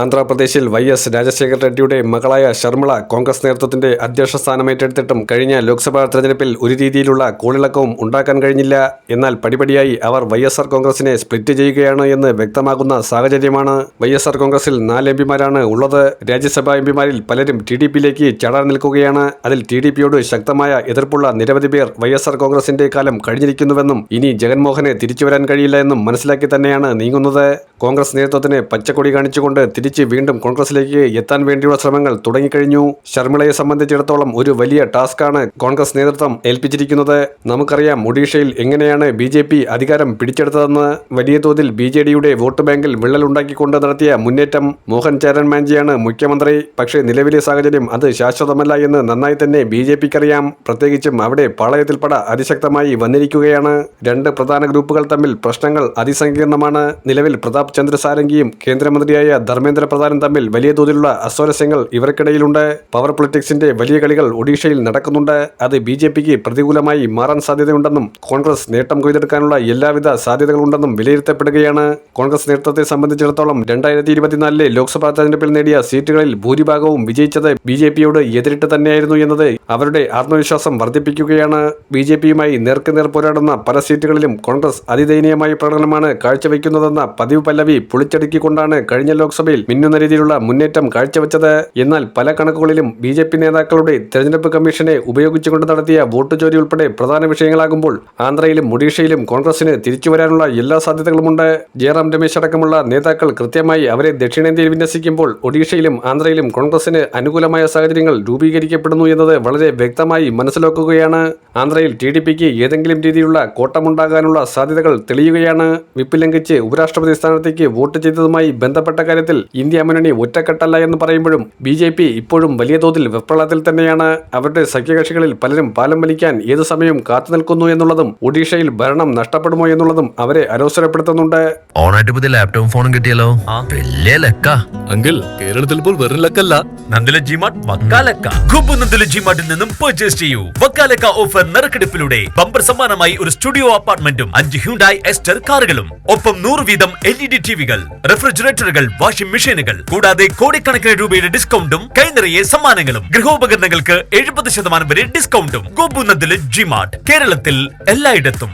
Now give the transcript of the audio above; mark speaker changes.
Speaker 1: ആന്ധ്രാപ്രദേശിൽ Y S Rajasekhar റെഡ്ഡിയുടെ മകളായ ശർമിള കോൺഗ്രസ് നേതൃത്വത്തിന്റെ അധ്യക്ഷ സ്ഥാനം ഏറ്റെടുത്തിട്ടും കഴിഞ്ഞ ലോക്സഭാ തെരഞ്ഞെടുപ്പിൽ ഒരു രീതിയിലുള്ള കോളിളക്കവും ഉണ്ടാക്കാൻ കഴിഞ്ഞില്ല. എന്നാൽ പടിപടിയായി അവർ വൈ എസ് ആർ കോൺഗ്രസിനെ സ്പ്ലിറ്റ് ചെയ്യുകയാണ് എന്ന് വ്യക്തമാകുന്ന സാഹചര്യമാണ് വൈ എസ് ആർ കോൺഗ്രസിൽ നാല് എം പിമാരാണ് ഉള്ളത്. രാജ്യസഭാ എം പിമാരിൽ പലരും ടി ഡി പിയിലേക്ക് ചടാൻ നിൽക്കുകയാണ്. അതിൽ ടി ഡി പിയോട് ശക്തമായ എതിർപ്പുള്ള നിരവധി പേർ വൈ എസ് ആർ കോൺഗ്രസിന്റെ കാലം കഴിഞ്ഞിരിക്കുന്നുവെന്നും ഇനി ജഗൻമോഹനെ തിരിച്ചു വരാൻ കഴിയില്ല എന്നും മനസ്സിലാക്കി തന്നെയാണ് നീങ്ങുന്നത്. കോൺഗ്രസ് നേതൃത്വത്തിന് പച്ചക്കൊടി കാണിച്ചുകൊണ്ട് തിരിച്ച് വീണ്ടും കോൺഗ്രസിലേക്ക് എത്താൻ വേണ്ടിയുള്ള ശ്രമങ്ങൾ തുടങ്ങിക്കഴിഞ്ഞു. ശർമിളയെ സംബന്ധിച്ചിടത്തോളം ഒരു വലിയ ടാസ്ക്കാണ് കോൺഗ്രസ് നേതൃത്വം ഏൽപ്പിച്ചിരിക്കുന്നത്. നമുക്കറിയാം ഒഡീഷയിൽ എങ്ങനെയാണ് ബി ജെ പി അധികാരം പിടിച്ചെടുത്തതെന്ന്. വലിയ തോതിൽ ബി ജെ ഡിയുടെ വോട്ട് ബാങ്കിൽ വിള്ളലുണ്ടാക്കിക്കൊണ്ട് നടത്തിയ മുന്നേറ്റം മോഹൻ ചരൺ മാഞ്ചിയാണ് മുഖ്യമന്ത്രി. പക്ഷേ നിലവിലെ സാഹചര്യം അത് ശാശ്വതമല്ല എന്ന് നന്നായി തന്നെ ബി ജെ പിക്കറിയാം. പ്രത്യേകിച്ചും അവിടെ പാളയത്തിൽപ്പട അതിശക്തമായി വന്നിരിക്കുകയാണ്. രണ്ട് പ്രധാന ഗ്രൂപ്പുകൾ തമ്മിൽ പ്രശ്നങ്ങൾ അതിസങ്കീർണമാണ്. നിലവിൽ പ്രതാപ് ചന്ദ്ര സാരംഗിയും കേന്ദ്രമന്ത്രിയായ ധർമ്മേന്ദ്ര പ്രധാനും തമ്മിൽ വലിയ തോതിലുള്ള അസ്വാരസ്യങ്ങൾ ഇവർക്കിടയിലുണ്ട്. പവർ പൊളിറ്റിക്സിന്റെ വലിയ കളികൾ ഒഡീഷയിൽ നടക്കുന്നുണ്ട്. അത് ബി ജെ പിക്ക് പ്രതികൂലമായി മാറാൻ സാധ്യതയുണ്ടെന്നും കോൺഗ്രസ് നേട്ടം കൊയ്തെടുക്കാനുള്ള എല്ലാവിധ സാധ്യതകളുണ്ടെന്നും വിലയിരുത്തപ്പെടുകയാണ്. കോൺഗ്രസ് നേതൃത്വത്തെ സംബന്ധിച്ചിടത്തോളം രണ്ടായിരത്തി ഇരുപത്തിനാലിലെ ലോക്സഭാ തെരഞ്ഞെടുപ്പിൽ നേടിയ സീറ്റുകളിൽ ഭൂരിഭാഗവും വിജയിച്ചത് ബി ജെ പിയോട് എതിരിട്ട് തന്നെയായിരുന്നു എന്നത് അവരുടെ ആത്മവിശ്വാസം വർദ്ധിപ്പിക്കുകയാണ്. ബി ജെ പിയുമായി നേർക്കുനേർ പോരാടുന്ന പല സീറ്റുകളിലും കോൺഗ്രസ് അതിദയനീയമായ പ്രകടനമാണ് കാഴ്ചവെക്കുന്നതെന്ന പതിവ് പല്ലവി പൊളിച്ചടുക്കിക്കൊണ്ടാണ് കഴിഞ്ഞ ലോക്സഭയിൽ മിന്നുന്ന രീതിയിലുള്ള മുന്നേറ്റം കാഴ്ചവെച്ചത്. എന്നാൽ പല കണക്കുകളിലും ബി ജെ പി നേതാക്കളുടെ തെരഞ്ഞെടുപ്പ് കമ്മീഷനെ ഉപയോഗിച്ചുകൊണ്ട് നടത്തിയ വോട്ട് ചോരി ഉൾപ്പെടെ പ്രധാന വിഷയങ്ങളാകുമ്പോൾ ആന്ധ്രയിലും ഒഡീഷയിലും കോൺഗ്രസിന് തിരിച്ചു വരാനുള്ള എല്ലാ സാധ്യതകളുമുണ്ട്. ജയറാം രമേശ് അടക്കമുള്ള നേതാക്കൾ കൃത്യമായി അവരെ ദക്ഷിണേന്ത്യയിൽ വിന്യസിക്കുമ്പോൾ ഒഡീഷയിലും ആന്ധ്രയിലും കോൺഗ്രസിന് അനുകൂലമായ സാഹചര്യങ്ങൾ രൂപീകരിക്കപ്പെടുന്നു എന്നത് വളരെ വ്യക്തമായി മനസ്സിലാക്കുകയാണ്. ആന്ധ്രയിൽ ടി ഡി പിക്ക് ഏതെങ്കിലും രീതിയിലുള്ള കോട്ടമുണ്ടാകാനുള്ള സാധ്യതകൾ തെളിയുകയാണ്. വിപ്പ് ലംഘിച്ച് ഉപരാഷ്ട്രപതി സ്ഥാനത്തേക്ക് വോട്ട് ചെയ്തതുമായി ബന്ധപ്പെട്ട കാര്യത്തിൽ ഇന്ത്യ മുന്നണി ഒറ്റക്കെട്ടല്ല എന്ന് പറയുമ്പോഴും ബി ജെ പി ഇപ്പോഴും വലിയ തോതിൽ വെപ്രളത്തിൽ തന്നെയാണ്. അവരുടെ സഖ്യകക്ഷികളിൽ പലരും പാലം വലിക്കാൻ ഏതു സമയവും കാത്തു നിൽക്കുന്നു എന്നുള്ളതും ഒഡീഷയിൽ ഭരണം നഷ്ടപ്പെടുമോ എന്നുള്ളതും അവരെ അലോസരപ്പെടുത്തുന്നുണ്ട്.
Speaker 2: ഓണായിട്ട് പുതിയ ലാപ്ടോപ്പും ഫോണും കിട്ടിയല്ലോ. വലിയ ലക്ക.
Speaker 3: അങ്കിൾ കേരളത്തിൽ പോൽ വെറും ലക്കല്ല.
Speaker 4: നന്ദില ജിമാർട്ട് വക്കാലക്ക കുമ്പു നന്ദില ജിമാർട്ടിൽ നിന്നും പർച്ചേസ് ചെയ്യൂ. വക്കാലക്ക ഓഫർ നറുക്കെടുപ്പിലൂടെ ബമ്പർ സമ്മാനമായി ഒരു സ്റ്റുഡിയോ അപ്പാർട്ട്മെന്റും അഞ്ച് ഹ്യൂണ്ടായി എസ്റ്റർ കാറുകളും ഒപ്പം നൂറ് വീതം എൽ ഇ ഡി ടിവികൾ റെഫ്രിജറേറ്ററുകൾ വാഷിംഗ് മെഷീനുകൾ. കൂടാതെ കോടിക്കണക്കിന് രൂപയുടെ ഡിസ്കൗണ്ടും കൈനിറയെ സമ്മാനങ്ങളും. ഗൃഹോപകരണങ്ങൾക്ക് എഴുപത് ശതമാനം വരെ ഡിസ്കൗണ്ടും കോപ്പുന്നതിൽ ജിമാർട്ട് കേരളത്തിൽ എല്ലായിടത്തും.